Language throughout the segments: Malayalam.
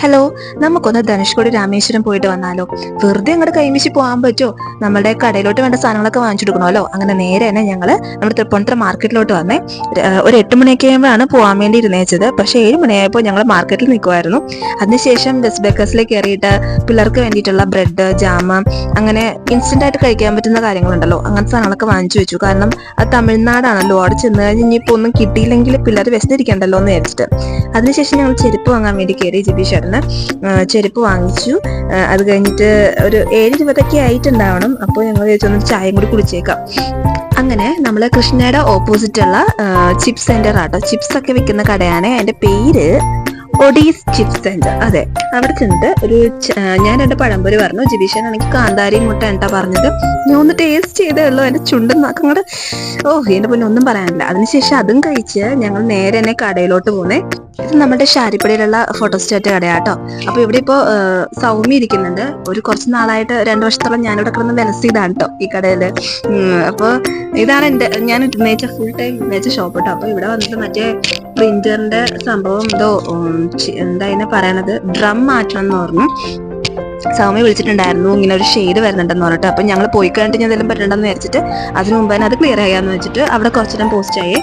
ഹലോ നമുക്കൊന്ന് ധനുഷ്കോടി രാമേശ്വരം പോയിട്ട് വന്നാലോ. വെറുതെ അങ്ങോട്ട് കൈമിശി പോകാൻ പറ്റുമോ നമ്മുടെ കടയിലോട്ട് വേണ്ട സാധനങ്ങളൊക്കെ വാങ്ങിച്ചെടുക്കണമല്ലോ അങ്ങനെ നേരെ തന്നെ ഞങ്ങൾ നമ്മുടെ തൃപ്പൂണിത്തുറ മാർക്കറ്റിലോട്ട് വന്നേ. ഒരു എട്ട് മണിയൊക്കെ ആകുമ്പോഴാണ് പോകാൻ വേണ്ടി ഇരുന്നേച്ചത്. പക്ഷേ ഏഴ് മണിയായപ്പോൾ ഞങ്ങൾ മാർക്കറ്റിൽ നിൽക്കുമായിരുന്നു അതിനുശേഷം ബസ് ബേക്കേഴ്സിലേക്ക് കയറിയിട്ട് പിള്ളേർക്ക് വേണ്ടിയിട്ടുള്ള ബ്രെഡ് ജാമ് അങ്ങനെ ഇൻസ്റ്റന്റ് ആയിട്ട് കഴിക്കാൻ പറ്റുന്ന കാര്യങ്ങളുണ്ടല്ലോ. അങ്ങനത്തെ സാധനങ്ങളൊക്കെ വാങ്ങിച്ചു വെച്ചു. കാരണം അത് തമിഴ്നാടാണല്ലോ. അവിടെ ചെന്ന് കഴിഞ്ഞ് ഇനിയിപ്പോൾ ഒന്നും കിട്ടിയില്ലെങ്കിൽ പിള്ളേർ വിശന്നിരിക്കണ്ടല്ലോ എന്ന് വിചാരിച്ചിട്ട്. അതിനുശേഷം ഞങ്ങൾ ചെരുപ്പ് വാങ്ങാൻ വേണ്ടി കയറി ജിബി ചേട്ടന് ആ, ചെരുപ്പ് വാങ്ങിച്ചു. അത് കഴിഞ്ഞിട്ട് ഒരു ഏഴ് ഇരുപതൊക്കെ ആയിട്ടുണ്ടാവണം. അപ്പോൾ ഞങ്ങൾ ചോദിച്ചൊന്ന് ചായയും കൂടി കുടിച്ചേക്കാം. അങ്ങനെ നമ്മൾ കൃഷ്ണയുടെ ഓപ്പോസിറ്റ് ഉള്ള ചിപ്സ് സെന്റർ ആട്ടോ. ചിപ്സ് ഒക്കെ വിൽക്കുന്ന കടയാണ്. അതിന്റെ പേര് ഒഡീസ് ചിപ്സ് സെന്റർ. അതെ അവിടെ ചെന്നിട്ട് ഒരു ഞാൻ രണ്ട് പഴംപൊരി പറഞ്ഞു. ജിബീഷനാണെങ്കിൽ കാന്താരി മുട്ട എന്താ പറഞ്ഞത്. ഞാൻ ഒന്ന് ടേസ്റ്റ് ചെയ്തേ ഉള്ളൂ. എന്റെ ചുണ്ടും നാക്കും ഓഹ് ഓ എന്റെ പിന്നെ ഒന്നും പറയാനില്ല അതിനുശേഷം അതും കഴിച്ച് ഞങ്ങൾ നേരെ തന്നെ കടയിലോട്ട് പോന്നേ. ഇത് നമ്മുടെ ഷാരിപ്പടിയിലുള്ള ഫോട്ടോസ്റ്റാറ്റ് കടയാട്ടോ. അപ്പൊ ഇവിടെ ഇപ്പോ സൗമ്യ ഇരിക്കുന്നുണ്ട്. ഒരു കുറച്ച് നാളായിട്ട് രണ്ടു വർഷത്തോളം ഞാനിവിടെ കിടന്ന് വെനസ്തിയതാണ് കേട്ടോ ഈ കടയിൽ. അപ്പോൾ അപ്പൊ ഇതാണ് എന്റെ ഞാൻ ഉന്നയിച്ച ഫുൾ ടൈം ഉന്നയിച്ച ഷോപ്പ് കേട്ടോ അപ്പൊ ഇവിടെ വന്നിട്ട് മറ്റേ പ്രിന്ററിന്റെ സംഭവം എന്തോ എന്താ പറയണത്? ഡ്രം മാറ്റണം എന്ന് പറഞ്ഞു. സൗമ്യ വിളിച്ചിട്ടുണ്ടായിരുന്നു. ഇങ്ങനെ ഒരു ഷെയ്ഡ് വരുന്നുണ്ടെന്ന് പറഞ്ഞിട്ട്. അപ്പം ഞങ്ങൾ പോയി കഴിഞ്ഞിട്ട് ഞാൻ എന്തെങ്കിലും പറ്റണ്ടെന്ന് വിചാരിച്ചിട്ട് അതിന് മുമ്പ് തന്നെ അത് ക്ലിയർ ആയാന്ന് വെച്ചിട്ട് അവിടെ കുറച്ചു നേരം പോസ്റ്റ് ആയി.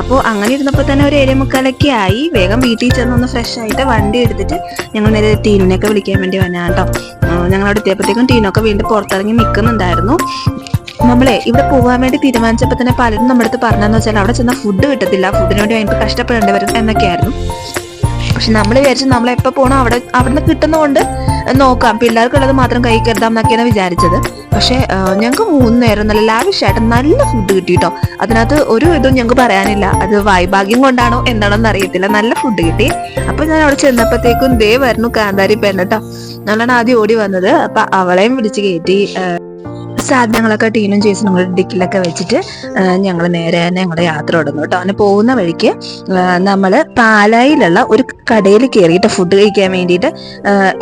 അപ്പോൾ അങ്ങനെ ഇരുന്നപ്പോൾ തന്നെ ഒരു ഏഴ് മുക്കാലൊക്കെ ആയി. വേഗം വീട്ടിൽ ചെന്ന് ഒന്ന് ഫ്രഷ് ആയിട്ട് വണ്ടി എടുത്തിട്ട് ഞങ്ങൾ നേരെ ടീനിനൊക്കെ വിളിക്കാൻ വേണ്ടി വന്നാ കേട്ടോ ഞങ്ങൾ അവിടെ എത്തിയപ്പോഴത്തേക്കും ടീനൊക്കെ വീണ്ടും പുറത്തിറങ്ങി നിൽക്കുന്നുണ്ടായിരുന്നു നമ്മളെ ഇവിടെ പോകാൻ വേണ്ടി തീരുമാനിച്ചപ്പോൾ തന്നെ പലരും നമ്മുടെ അടുത്ത് പറഞ്ഞതെന്ന് വെച്ചാൽ അവിടെ ചെന്നാൽ ഫുഡ് കിട്ടത്തില്ല. ഫുഡിന് വേണ്ടി ഭയങ്കര കഷ്ടപ്പെടേണ്ടി വരും എന്നൊക്കെയായിരുന്നു പക്ഷെ നമ്മൾ വിചാരിച്ചു നമ്മൾ എപ്പോ അവിടെ അവിടെ നിന്ന് കിട്ടുന്നതുകൊണ്ട് നോക്കാം. പിള്ളേർക്കുള്ളത് മാത്രം കൈ കരുതാം എന്നൊക്കെയാണ് വിചാരിച്ചത്. പക്ഷെ ഞങ്ങൾക്ക് മൂന്ന് നേരം നല്ല ലാവിഷായിട്ട് നല്ല ഫുഡ് കിട്ടി കേട്ടോ അതിനകത്ത് ഒരു ഇതും ഞങ്ങൾക്ക് പറയാനില്ല. അത് വൈഭാഗ്യം കൊണ്ടാണോ എന്താണോന്ന് അറിയത്തില്ല. നല്ല ഫുഡ് കിട്ടി. അപ്പൊ ഞാൻ അവിടെ ചെന്നപ്പോഴത്തേക്കും ദേ വരുന്നു കാന്താരി പെണ്ണ് കേട്ടോ ആദ്യം ഓടി വന്നത്. അപ്പൊ അവളെയും വിളിച്ച് കയറ്റി സാധനങ്ങളൊക്കെ ടീനും ചേച്ചി ഞങ്ങൾ ഡിക്കിലൊക്കെ വെച്ചിട്ട് ഞങ്ങൾ നേരെ ഞങ്ങളുടെ യാത്ര തുടങ്ങും കേട്ടോ അങ്ങനെ പോകുന്ന വഴിക്ക് നമ്മൾ പാലായിലുള്ള ഒരു കടയിൽ കയറിയിട്ട് ഫുഡ് കഴിക്കാൻ വേണ്ടിയിട്ട്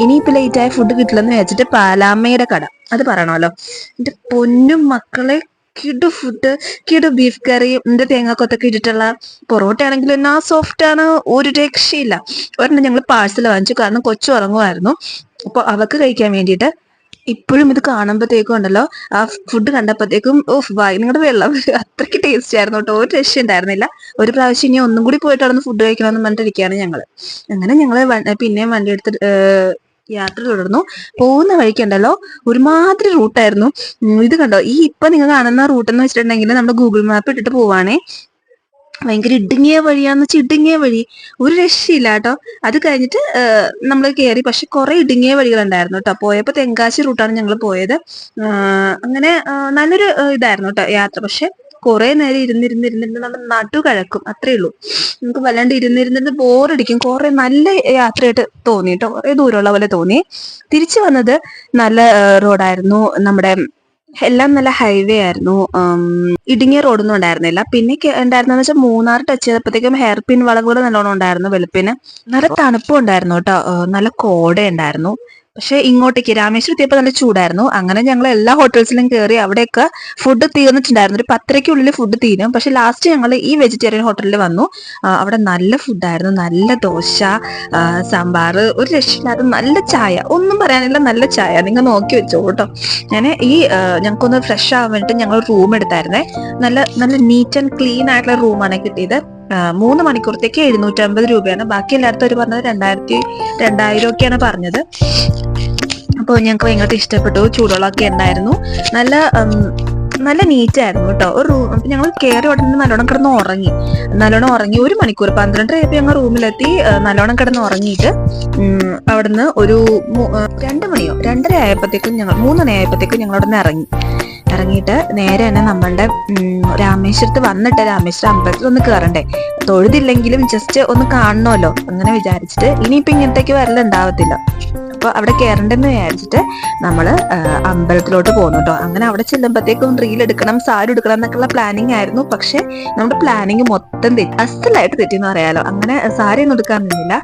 ഇനിയിപ്പോൾ ലേറ്റായ ഫുഡ് കിട്ടില്ലെന്ന് വെച്ചിട്ട് പാലാമ്മയുടെ കട. അത് പറയണമല്ലോ. എന്റെ പൊന്നും മക്കളെ കിടു ഫുഡ് കിടു ബീഫ് കറി എന്റെ തേങ്ങാക്കൊത്തൊക്കെ ഇട്ടിട്ടുള്ള പൊറോട്ട ആണെങ്കിലും എന്നാ സോഫ്റ്റ് ആണ് ഒരു രക്ഷയില്ല. ഒരെണ്ണം ഞങ്ങൾ പാഴ്സൽ വാങ്ങിച്ചു. കാരണം കൊച്ചു ഉറങ്ങുമായിരുന്നു. അപ്പൊ അവക്ക് കഴിക്കാൻ വേണ്ടിയിട്ട് ഇപ്പോഴും ഇത് കാണുമ്പോഴത്തേക്കും ഉണ്ടല്ലോ ആ ഫുഡ് കണ്ടപ്പോഴത്തേക്കും ഓഫ് വായി നിങ്ങളുടെ വെള്ളം. അത്രയ്ക്ക് ടേസ്റ്റ് ആയിരുന്നു കേട്ടോ. ഒരു രക്ഷ ഉണ്ടായിരുന്നില്ല. ഒരു പ്രാവശ്യം ഇനി ഒന്നും കൂടി പോയിട്ട് അവിടെ ഫുഡ് കഴിക്കണമെന്ന് പറഞ്ഞിട്ടിരിക്കുകയാണ് ഞങ്ങൾ അങ്ങനെ ഞങ്ങൾ പിന്നെയും വണ്ടി എടുത്ത് യാത്ര തുടർന്നു. പോകുന്ന വഴിക്കുണ്ടല്ലോ ഒരുമാതിരി റൂട്ടായിരുന്നു ഇത് കണ്ടോ? ഈ ഇപ്പൊ നിങ്ങൾ കാണുന്ന റൂട്ട് എന്ന് വെച്ചിട്ടുണ്ടെങ്കിൽ നമ്മുടെ ഗൂഗിൾ മാപ്പ് ഇട്ടിട്ട് പോവാണേ. ഭയങ്കര ഇടുങ്ങിയ വഴിയാന്ന് വെച്ചാൽ ഇടുങ്ങിയ വഴി. ഒരു രക്ഷയില്ല കേട്ടോ. അത് കഴിഞ്ഞിട്ട് നമ്മൾ കയറി പക്ഷെ കുറെ ഇടുങ്ങിയ വഴികളുണ്ടായിരുന്നു കേട്ടോ. പോയപ്പോ തെങ്കാശി റൂട്ടാണ് ഞങ്ങൾ പോയത്. അങ്ങനെ നല്ലൊരു ഇതായിരുന്നു കേട്ടോ യാത്ര. പക്ഷെ കുറെ നേരം ഇരുന്നിരുന്നിരുന്നിരുന്ന് നമ്മൾ നടു കഴക്കും. അത്രേ ഉള്ളൂ. നമുക്ക് വല്ലാണ്ട് ഇരുന്നിരുന്നിരുന്ന് ബോറടിക്കും. കുറെ നല്ല യാത്രയായിട്ട് തോന്നി കേട്ടോ. കുറെ ദൂരമുള്ള പോലെ തോന്നി. തിരിച്ചു വന്നത് നല്ല റോഡായിരുന്നു. നമ്മുടെ എല്ലാം നല്ല ഹൈവേ ആയിരുന്നു. ഇടുങ്ങിയ റോഡൊന്നും ഉണ്ടായിരുന്നില്ല. പിന്നെ ഉണ്ടായിരുന്നെന്ന് വെച്ചാൽ മൂന്നാർ ടച്ച് ചെയ്തപ്പോഴത്തേക്കും ഹെയർ പിൻ വളവുകൾ നല്ലോണം ഉണ്ടായിരുന്നു വെളുപ്പിന്. നല്ല തണുപ്പും ഉണ്ടായിരുന്നു കേട്ടോ. നല്ല കോട ഉണ്ടായിരുന്നു പക്ഷെ ഇങ്ങോട്ടേക്ക്. രാമേശ്വരം എത്തിയപ്പോൾ നല്ല ചൂടായിരുന്നു. അങ്ങനെ ഞങ്ങൾ എല്ലാ ഹോട്ടൽസിലും കയറി അവിടെയൊക്കെ ഫുഡ് തീർന്നിട്ടുണ്ടായിരുന്നു. ഒരു പത്തരയ്ക്കുള്ളിൽ ഫുഡ് തീരും. പക്ഷെ ലാസ്റ്റ് ഞങ്ങൾ ഈ വെജിറ്റേറിയൻ ഹോട്ടലിൽ വന്നു. അവിടെ നല്ല ഫുഡായിരുന്നു നല്ല ദോശ സാമ്പാർ ഒരു രക്ഷയില്ലാത്ത നല്ല ചായ. ഒന്നും പറയാനില്ല നല്ല ചായ. നിങ്ങൾ നോക്കി വെച്ചോ കേട്ടോ. ഞാൻ ഈ ഞങ്ങൾക്കൊന്ന് ഫ്രഷ് ആവാൻ വേണ്ടിയിട്ട് ഞങ്ങൾ റൂം എടുത്തായിരുന്നേ. നല്ല നല്ല നീറ്റ് ആൻഡ് ക്ലീൻ ആയിട്ടുള്ള റൂമാണ് കിട്ടിയത്. മൂന്ന് മണിക്കൂറത്തേക്ക് എഴുന്നൂറ്റമ്പത് രൂപയാണ്. ബാക്കി എല്ലായിടത്തും അവർ പറഞ്ഞത് രണ്ടായിരത്തി രണ്ടായിരം ഒക്കെയാണ് പറഞ്ഞത്. അപ്പോൾ ഞങ്ങൾക്ക് ഭയങ്കര ഇഷ്ടപ്പെട്ടു. ചൂടുവെള്ളമൊക്കെ ഉണ്ടായിരുന്നു. നല്ല നല്ല നീറ്റ് ആയിരുന്നു കേട്ടോ. ഒരു റൂം ഞങ്ങൾ കയറി ഉടനെ നല്ലോണം കിടന്ന് ഉറങ്ങി. നല്ലോണം ഉറങ്ങി. ഒരു മണിക്കൂർ പന്ത്രണ്ടര ആയപ്പോ ഞങ്ങൾ റൂമിലെത്തി നല്ലോണം കിടന്ന് ഉറങ്ങിയിട്ട് അവിടുന്ന് ഒരു രണ്ടു മണിയോ രണ്ടര ആയപ്പോഴത്തേക്കും ഞങ്ങൾ മൂന്നര ആയപ്പോഴത്തേക്കും ഞങ്ങൾ അവിടെ ഇറങ്ങി. ഇറങ്ങിയിട്ട് നേരെ തന്നെ നമ്മളുടെ രാമേശ്വരത്ത് വന്നിട്ട് രാമേശ്വരം അമ്പലത്തിൽ ഒന്ന് കയറണ്ടേ തൊഴുതില്ലെങ്കിലും ജസ്റ്റ് ഒന്ന് കാണണമല്ലോ അങ്ങനെ വിചാരിച്ചിട്ട് ഇനിയിപ്പോ ഇങ്ങനത്തേക്ക് വരലുണ്ടാവത്തില്ല അപ്പൊ അവിടെ കയറണ്ടെന്ന് വിചാരിച്ചിട്ട് നമ്മൾ അമ്പലത്തിലോട്ട് പോകുന്നു കേട്ടോ അങ്ങനെ അവിടെ ചെല്ലുമ്പോഴത്തേക്കും റീൽ എടുക്കണം സാരി എടുക്കണം എന്നൊക്കെയുള്ള പ്ലാനിങ് ആയിരുന്നു. പക്ഷെ നമ്മുടെ പ്ലാനിങ് മൊത്തം തെറ്റി അസലായിട്ട് തെറ്റിന്ന് പറയാലോ. അങ്ങനെ സാരി ഒന്നും എടുക്കാൻ നിന്നില്ല.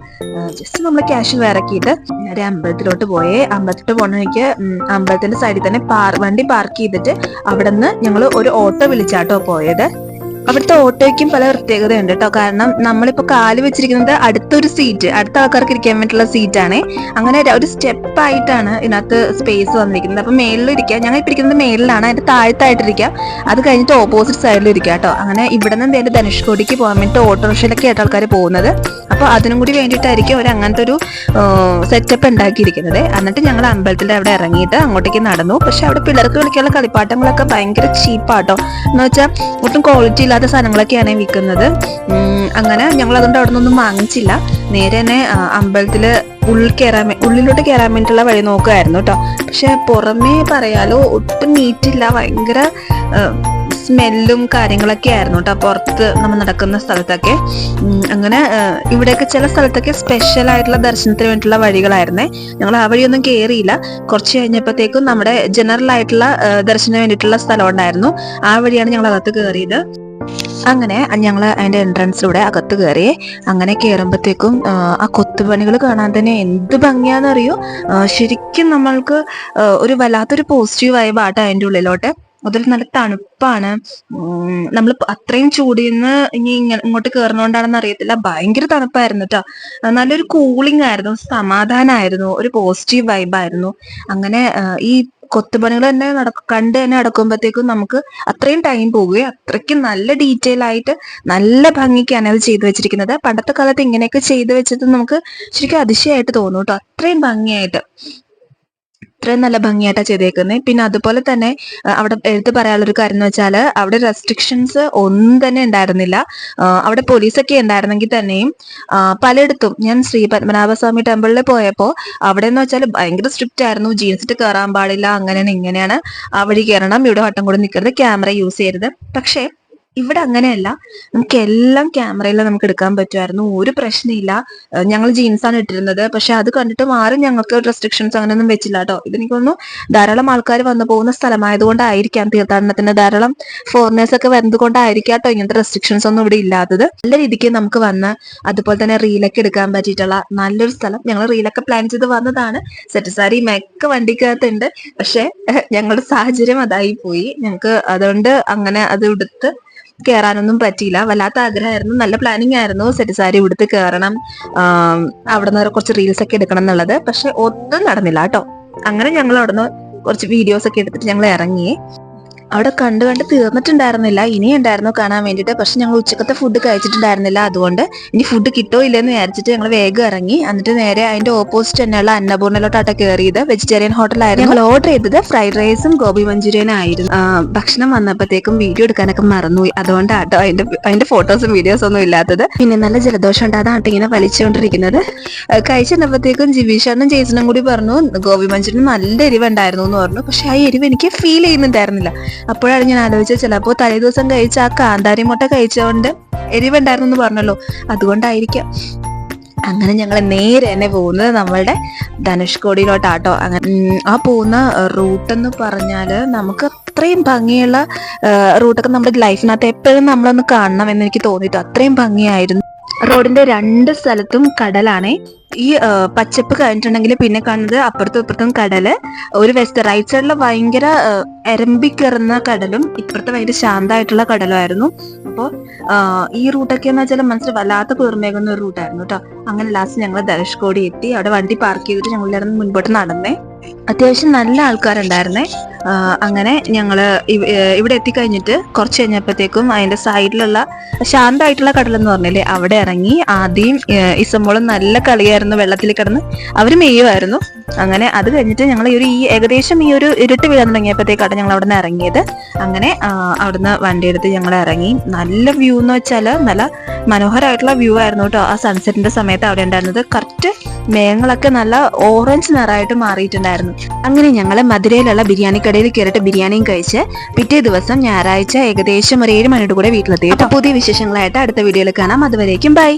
ജസ്റ്റ് നമ്മൾ ക്യാഷ് ഇറക്കിയിട്ട് നേരെ അമ്പലത്തിലോട്ട് പോയേ. അമ്പലത്തിലോട്ട് പോകണമെങ്കിൽ അമ്പലത്തിന്റെ സൈഡിൽ തന്നെ വണ്ടി പാർക്ക് ചെയ്തിട്ട് അവിടെ നിന്ന് ഞങ്ങൾ ഒരു ഓട്ടോ വിളിച്ചാട്ടോ പോയത്. അവിടുത്തെ ഓട്ടോയ്ക്കും പല പ്രത്യേകതയുണ്ട് കേട്ടോ കാരണം നമ്മളിപ്പോ കാൽ വെച്ചിരിക്കുന്നത് അടുത്തൊരു സീറ്റ് അടുത്ത ആൾക്കാർക്ക് ഇരിക്കാൻ വേണ്ടിയിട്ടുള്ള സീറ്റാണ് അങ്ങനെ ഒരു സ്റ്റെപ്പ് ആയിട്ടാണ് ഇതിനകത്ത് സ്പേസ് വന്നിരിക്കുന്നത്. അപ്പൊ മേളിൽ ഞങ്ങൾ ഇപ്പൊ ഇരിക്കുന്നത് മേളിലാണ്. അതിന്റെ താഴത്തായിട്ടിരിക്കുക അത് കഴിഞ്ഞിട്ട് ഓപ്പോസിറ്റ് സൈഡിൽ ഇരിക്കുക കേട്ടോ അങ്ങനെ ഇവിടെ നിന്ന് എന്റെ ധനുഷ്കോടിക്ക് പോകാൻ വേണ്ടിയിട്ട് ഓട്ടോറിക്ഷയിലൊക്കെ ആയിട്ട് ആൾക്കാർ പോകുന്നത്. അപ്പോൾ അതിനും കൂടി വേണ്ടിയിട്ടായിരിക്കും അവർ അങ്ങനത്തെ ഒരു സെറ്റപ്പ് ഉണ്ടാക്കിയിരിക്കുന്നത്. എന്നിട്ട് ഞങ്ങൾ അമ്പലത്തിൽ അവിടെ ഇറങ്ങിയിട്ട് അങ്ങോട്ടേക്ക് നടന്നു. പക്ഷെ അവിടെ പിള്ളേർക്ക് കളിക്കാനുള്ള കളിപ്പാട്ടങ്ങളൊക്കെ ഭയങ്കര ചീപ്പാട്ടോ എന്ന് വെച്ചാൽ ഒട്ടും ക്വാളിറ്റി ഇല്ലാത്ത സാധനങ്ങളൊക്കെയാണ് വിൽക്കുന്നത്. അങ്ങനെ ഞങ്ങൾ അതുകൊണ്ട് അവിടെ നിന്നൊന്നും വാങ്ങിച്ചില്ല. നേരെ തന്നെ അമ്പലത്തിൽ ഉള്ളിൽ കയറാൻ ഉള്ളിലോട്ട് കയറാൻ വേണ്ടിയിട്ടുള്ള വഴി നോക്കുമായിരുന്നു കേട്ടോ പക്ഷെ പുറമേ പറയാലോ ഒട്ടും നീറ്റില്ല. ഭയങ്കര സ്മെല്ലും കാര്യങ്ങളൊക്കെ ആയിരുന്നു കേട്ടോ പുറത്ത് നമ്മൾ നടക്കുന്ന സ്ഥലത്തൊക്കെ. അങ്ങനെ ഇവിടെയൊക്കെ ചില സ്ഥലത്തൊക്കെ സ്പെഷ്യൽ ആയിട്ടുള്ള ദർശനത്തിന് വേണ്ടിയിട്ടുള്ള വഴികളായിരുന്നേ. ഞങ്ങൾ ആ വഴിയൊന്നും കയറിയില്ല കുറച്ച് കഴിഞ്ഞപ്പോഴത്തേക്കും നമ്മുടെ ജനറൽ ആയിട്ടുള്ള ദർശനം വേണ്ടിയിട്ടുള്ള സ്ഥലം ഉണ്ടായിരുന്നു. ആ വഴിയാണ് ഞങ്ങൾ അകത്ത് കയറിയത് അങ്ങനെ ഞങ്ങൾ അതിന്റെ എൻട്രൻസിലൂടെ അകത്ത് കയറി അങ്ങനെ കയറുമ്പോഴത്തേക്കും ആ കൊത്തുപണികൾ കാണാൻ തന്നെ എന്ത് ഭംഗിയാണെന്നറിയോ ശരിക്കും നമ്മൾക്ക് ഒരു വല്ലാത്തൊരു പോസിറ്റീവ് വൈബ് ആട്ടോ അതിന്റെ ഉള്ളിലോട്ട്. അതിൽ നല്ല തണുപ്പാണ്. നമ്മൾ അത്രയും ചൂടിൽ നിന്ന് ഇനി ഇങ്ങനെ ഇങ്ങോട്ട് കയറണോണ്ടാണെന്ന് അറിയത്തില്ല. ഭയങ്കര തണുപ്പായിരുന്നു കേട്ടോ നല്ലൊരു കൂളിംഗ് ആയിരുന്നു സമാധാനമായിരുന്നു ഒരു പോസിറ്റീവ് വൈബായിരുന്നു അങ്ങനെ ഈ കൊത്തുപണികൾ തന്നെ നടക്ക കണ്ട് തന്നെ നടക്കുമ്പോഴത്തേക്കും നമുക്ക് അത്രയും ടൈം പോവുകയും അത്രയ്ക്കും നല്ല ഡീറ്റെയിൽ ആയിട്ട് നല്ല ഭംഗിക്കാണ് അത് ചെയ്തു വെച്ചിരിക്കുന്നത്. പണ്ടത്തെ കാലത്ത് ഇങ്ങനെയൊക്കെ ചെയ്തു വെച്ചത് നമുക്ക് ശരിക്കും അതിശയമായിട്ട് തോന്നും കേട്ടോ അത്രയും ഭംഗിയായിട്ട്. അത്രയും നല്ല ഭംഗിയായിട്ടാണ് ചെയ്തേക്കുന്നത് പിന്നെ അതുപോലെ തന്നെ അവിടെ എടുത്ത് പറയാനുള്ള ഒരു കാര്യം എന്ന് വെച്ചാൽ അവിടെ റെസ്ട്രിക്ഷൻസ് ഒന്നും തന്നെ ഉണ്ടായിരുന്നില്ല അവിടെ പോലീസൊക്കെ ഉണ്ടായിരുന്നെങ്കിൽ തന്നെയും പലയിടത്തും ഞാൻ ശ്രീ പത്മനാഭസ്വാമി ടെമ്പിളിൽ പോയപ്പോൾ അവിടെ എന്ന് വെച്ചാൽ ഭയങ്കര സ്ട്രിക്റ്റ് ആയിരുന്നു. ജീൻസ് ഇട്ട് കയറാൻ പാടില്ല അങ്ങനെയാണ് ഇങ്ങനെയാണ് അവിടെ കയറണം ഇവിടെ വട്ടം കൂടെ നിൽക്കരുത് ക്യാമറ യൂസ് ചെയ്യരുത്. പക്ഷേ ഇവിടെ അങ്ങനെയല്ല. നമുക്ക് എല്ലാം ക്യാമറയിൽ നമുക്ക് എടുക്കാൻ പറ്റുമായിരുന്നു. ഒരു പ്രശ്നമില്ല. ഞങ്ങൾ ജീൻസാണ് ഇട്ടിരുന്നത്. പക്ഷെ അത് കണ്ടിട്ട് മാറി ഞങ്ങൾക്ക് റെസ്ട്രിക്ഷൻസ് അങ്ങനെയൊന്നും വെച്ചില്ല കേട്ടോ. ഇതെനിക്ക് തോന്നുന്നു ധാരാളം ആൾക്കാർ വന്നു പോകുന്ന സ്ഥലമായതുകൊണ്ടായിരിക്കാം തീർത്ഥാടനത്തിന് ധാരാളം ഫോറിനേഴ്സ് ഒക്കെ വരുന്നത് കൊണ്ടായിരിക്കാം കേട്ടോ ഇങ്ങനത്തെ റെസ്ട്രിക്ഷൻസ് ഒന്നും ഇവിടെ ഇല്ലാത്തത്. നല്ല രീതിക്ക് നമുക്ക് വന്ന് അതുപോലെ തന്നെ റീലൊക്കെ എടുക്കാൻ പറ്റിയിട്ടുള്ള നല്ലൊരു സ്ഥലം. ഞങ്ങൾ റീലൊക്കെ പ്ലാൻ ചെയ്ത് വന്നതാണ്. സെറ്റ് സാരി മെക്ക വണ്ടിക്കകത്തുണ്ട്. പക്ഷെ ഞങ്ങളുടെ സാഹചര്യം അതായി പോയി. ഞങ്ങൾക്ക് അതുകൊണ്ട് അങ്ങനെ അത് എടുത്ത് കയറാനൊന്നും പറ്റിയില്ല. വല്ലാത്ത ആഗ്രഹമായിരുന്നു. നല്ല പ്ലാനിങ് ആയിരുന്നു സെറ്റ് സാരി ഉടുത്ത് കയറണം അവിടെ നിന്ന് കുറച്ച് റീൽസ് ഒക്കെ എടുക്കണം എന്നുള്ളത്. പക്ഷെ ഒന്നും നടന്നില്ല കേട്ടോ. അങ്ങനെ ഞങ്ങൾ അവിടെ നിന്ന് കുറച്ച് വീഡിയോസ് ഒക്കെ എടുത്തിട്ട് ഞങ്ങൾ ഇറങ്ങി. അവിടെ കണ്ട് കണ്ട് തീർന്നിട്ടുണ്ടായിരുന്നില്ല. ഇനി ഉണ്ടായിരുന്നു കാണാൻ വേണ്ടിയിട്ട്. പക്ഷെ ഞങ്ങൾ ഉച്ചക്കത്തെ ഫുഡ് കഴിച്ചിട്ടുണ്ടായിരുന്നില്ല. അതുകൊണ്ട് ഇനി ഫുഡ് കിട്ടോ ഇല്ലെന്ന് വിചാരിച്ചിട്ട് ഞങ്ങൾ വേഗം ഇറങ്ങി. എന്നിട്ട് നേരെ അതിന്റെ ഓപ്പോസിറ്റ് തന്നെയുള്ള അന്നപൂർണയിലോട്ടാട്ടോ കയറിയത്. വെജിറ്റേറിയൻ ഹോട്ടലായിരുന്നു ഞങ്ങൾ ഓർഡർ ചെയ്തത് ഫ്രൈഡ് റൈസും ഗോബി മഞ്ചൂരിയനും ആയിരുന്നു. ഭക്ഷണം വന്നപ്പോഴത്തേക്കും വീഡിയോ എടുക്കാനൊക്കെ മറന്നുപോയി. അതുകൊണ്ടാട്ടോ അതിന്റെ അതിന്റെ ഫോട്ടോസും വീഡിയോസും ഒന്നും ഇല്ലാത്തത്. പിന്നെ നല്ല ജലദോഷം ഉണ്ട് അതാണ് ഇങ്ങനെ വലിച്ചുകൊണ്ടിരിക്കുന്നത്. കഴിച്ചു കഴിച്ചപ്പോഴത്തേക്കും ജിബീഷാനും ജെയ്സണും കൂടി പറഞ്ഞു ഗോപി മഞ്ചൂരിയൻ നല്ല എരിവുണ്ടായിരുന്നു എന്ന് പറഞ്ഞു. പക്ഷെ ആ എരിവ് എനിക്ക് ഫീൽ ചെയ്യുന്നുണ്ടായിരുന്നില്ല. അപ്പോഴാണ് ഞാൻ ആലോചിച്ചത് ചിലപ്പോൾ തലേ ദിവസം കഴിച്ച ആ കാന്താരി മുട്ട കഴിച്ചതുകൊണ്ട് എരിവുണ്ടായിരുന്നു എന്ന് പറഞ്ഞല്ലോ. അതുകൊണ്ടായിരിക്കാം. അങ്ങനെ ഞങ്ങൾ നേരെ തന്നെ പോകുന്നത് നമ്മളുടെ ധനുഷ്കോടിയിലോട്ടാട്ടോ. അങ്ങനെ ആ പോകുന്ന റൂട്ട് എന്ന് പറഞ്ഞാൽ നമുക്ക് അത്രയും ഭംഗിയുള്ള റൂട്ടൊക്കെ നമ്മുടെ ലൈഫിനകത്ത് എപ്പോഴും നമ്മളൊന്ന് കാണണം എന്ന് എനിക്ക് തോന്നിയിട്ടു അത്രയും ഭംഗിയായിരുന്നു. റോഡിന്റെ രണ്ട് സ്ഥലത്തും കടലാണ്. ഈ പച്ചപ്പ് കഴിഞ്ഞിട്ടുണ്ടെങ്കിൽ പിന്നെ കാണുന്നത് അപ്പുറത്തും ഇപ്പുറത്തും കടൽ. ഒരു വെസ്റ്റ് റൈറ്റ് സൈഡിൽ ഭയങ്കര എരമ്പിക്കേറുന്ന കടലും ഇപ്പുറത്തെ ഭയങ്കര ശാന്തമായിട്ടുള്ള കടലുമായിരുന്നു. അപ്പോൾ ഈ റൂട്ടൊക്കെ എന്ന് വെച്ചാൽ മനസ്സിൽ വല്ലാത്ത കുളിർമേകുന്ന ഒരു റൂട്ടായിരുന്നു കേട്ടോ അങ്ങനെ ലാസ്റ്റ് ഞങ്ങൾ ധനുഷ്കോടി എത്തി. അവിടെ വണ്ടി പാർക്ക് ചെയ്തിട്ട് ഞങ്ങൾ മുൻപോട്ട് നടന്നേ. അത്യാവശ്യം നല്ല ആൾക്കാരുണ്ടായിരുന്നേ. അങ്ങനെ ഞങ്ങൾ ഇവിടെ എത്തിക്കഴിഞ്ഞിട്ട് കുറച്ച് കഴിഞ്ഞപ്പോഴത്തേക്കും അതിന്റെ സൈഡിലുള്ള ശാന്തമായിട്ടുള്ള കടലെന്ന് പറഞ്ഞില്ലേ അവിടെ ഇറങ്ങി ആദ്യം ഇസമോളും നല്ല കളിയായിരുന്നു വെള്ളത്തിൽ കിടന്ന് അവർ മെയ്യുമായിരുന്നു. അങ്ങനെ അത് കഴിഞ്ഞിട്ട് ഞങ്ങൾ ഈ ഒരു ഈ ഏകദേശം ഈ ഒരു ഇരുട്ട് വീഴാൻ തുടങ്ങിയപ്പോഴത്തേക്കാണ് ഞങ്ങൾ അവിടെ നിന്ന് ഇറങ്ങിയത്. അങ്ങനെ അവിടുന്ന് വണ്ടി എടുത്ത് ഞങ്ങൾ ഇറങ്ങി. നല്ല വ്യൂ എന്ന് വെച്ചാൽ നല്ല മനോഹരമായിട്ടുള്ള വ്യൂ ആയിരുന്നു കേട്ടോ ആ സൺസെറ്റിന്റെ സമയത്ത് അവിടെ ഉണ്ടായിരുന്നത്. കറക്റ്റ് മേഘങ്ങളൊക്കെ നല്ല ഓറഞ്ച് നിറായിട്ട് മാറിയിട്ടുണ്ടായിരുന്നു. അങ്ങനെ ഞങ്ങൾ മധുരയിലുള്ള ബിരിയാണി കടയിൽ കയറിയിട്ട് ബിരിയാണിയും കഴിച്ച് പിറ്റേ ദിവസം ഞായറാഴ്ച ഏകദേശം ഒരു ഏഴ് മണിയോട് കൂടെ വീട്ടിലെത്തി പുതിയ വിശേഷങ്ങളായിട്ട് അടുത്ത വീഡിയോയിൽ കാണാം. അതുവരേക്കും ബൈ